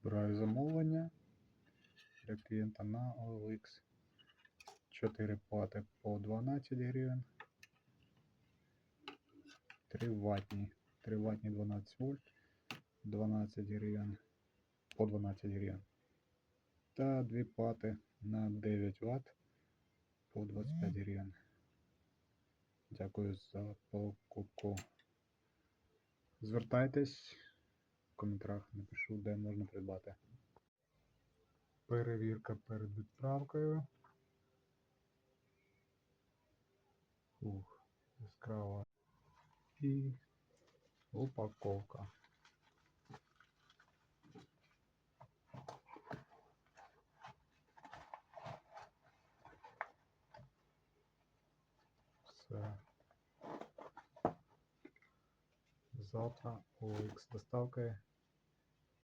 Збираю замовлення для клієнта на OLX. 4 плати по 12 гривень. 3 ватні. 3 ватні 12 вольт. 12 гривень. По 12 гривень. Та 2 плати на 9 Вт по 25 гривень. Дякую за покупку. Звертайтесь коментарях, напишу, де можна придбати. Перевірка перед відправкою. Ух, яскрава. І упаковка. Все. Завтра OX доставкою